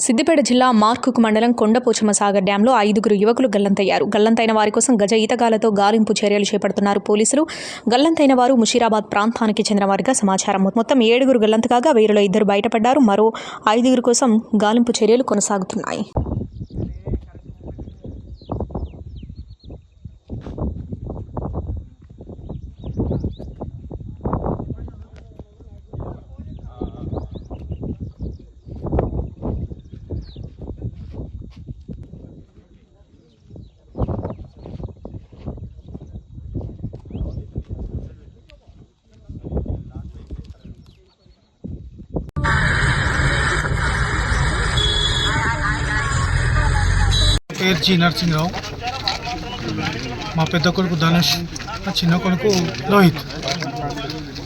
సిద్దిపేట జిల్లా మార్కుకు మండలం కొండపోచమ్మ సాగర్ డ్యాంలో ఐదుగురు యువకులు గల్లంతయ్యారు. గల్లంతైన వారి కోసం గజ ఈతగాలతో గాలింపు చర్యలు చేపడుతున్నారు పోలీసులు. గల్లంతైన వారు ముషీరాబాద్ ప్రాంతానికి చెందిన వారిగా సమాచారం మొత్తం ఏడుగురు గల్లంతు కాగా వీరిలో ఇద్దరు బయటపడ్డారు. మరో ఐదుగురు కోసం గాలింపు చర్యలు కొనసాగుతున్నాయి. పేరు నరసింహరావు మా పెద్ద కొడుకు ధనుష్ మా చిన్న కొడుకు లోహిత్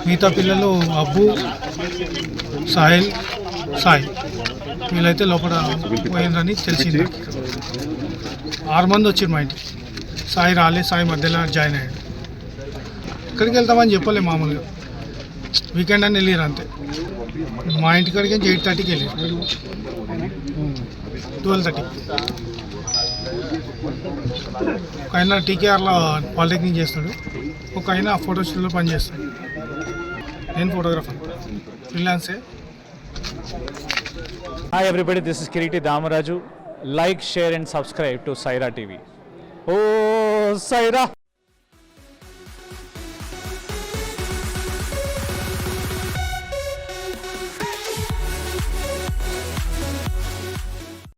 మిగతా పిల్లలు అబ్బు సాహిల్ సాయి వీళ్ళైతే లోపల పోయిందని తెలిసింది ఆరు మంది వచ్చారు మా ఇంటికి సాయి రాలే సాయి మధ్యలో జాయిన్ అయ్యాడు ఇక్కడికి వెళ్తామని చెప్పలే మామూలుగా వీకెండ్ అని వెళ్ళారు అంతే మా ఇంటికాడికి ఎయిట్ థర్టీకి వెళ్ళారు ట్వెల్వ్ థర్టీ ఒక ఆయన టీకేఆర్లో పాలిటెక్నిక్ చేస్తాడు. ఒక ఆయన ఫోటో స్టూడియోలో పనిచేస్తాడు. నేను photographer. ఫ్రీలాన్సే. Hi everybody this is Kiriti Damaraju like share and subscribe to Saira TV oh Sye Raa